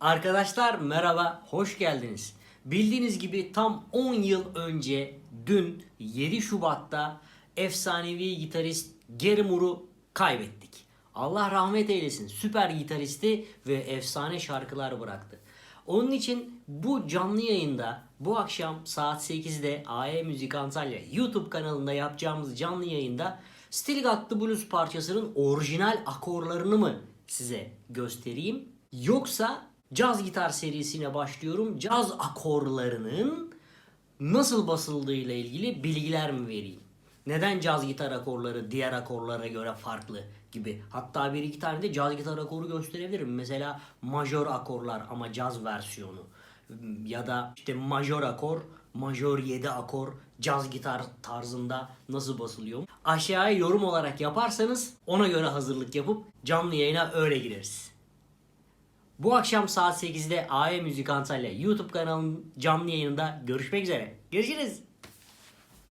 Arkadaşlar merhaba, hoş geldiniz. Bildiğiniz gibi tam 10 yıl önce dün 7 Şubat'ta efsanevi gitarist Gary Moore'u kaybettik. Allah rahmet eylesin. Süper gitaristi ve efsane şarkılar bıraktı. Onun için bu canlı yayında bu akşam saat 8'de AE Müzik Antalya YouTube kanalında yapacağımız canlı yayında Still the Blues parçasının orijinal akorlarını mı size göstereyim? Yoksa caz gitar serisine başlıyorum. Caz akorlarının nasıl basıldığıyla ilgili bilgiler mi vereyim? Neden caz gitar akorları diğer akorlara göre farklı gibi. Hatta bir iki tane de caz gitar akoru gösterebilirim. Mesela majör akorlar ama caz versiyonu. Ya da işte majör akor, majör 7 akor caz gitar tarzında nasıl basılıyor? Aşağıya yorum olarak yaparsanız ona göre hazırlık yapıp canlı yayına öyle gireriz. Bu akşam saat 8'de AE Müzik Antalya YouTube kanalının canlı yayınında görüşmek üzere. Görüşürüz.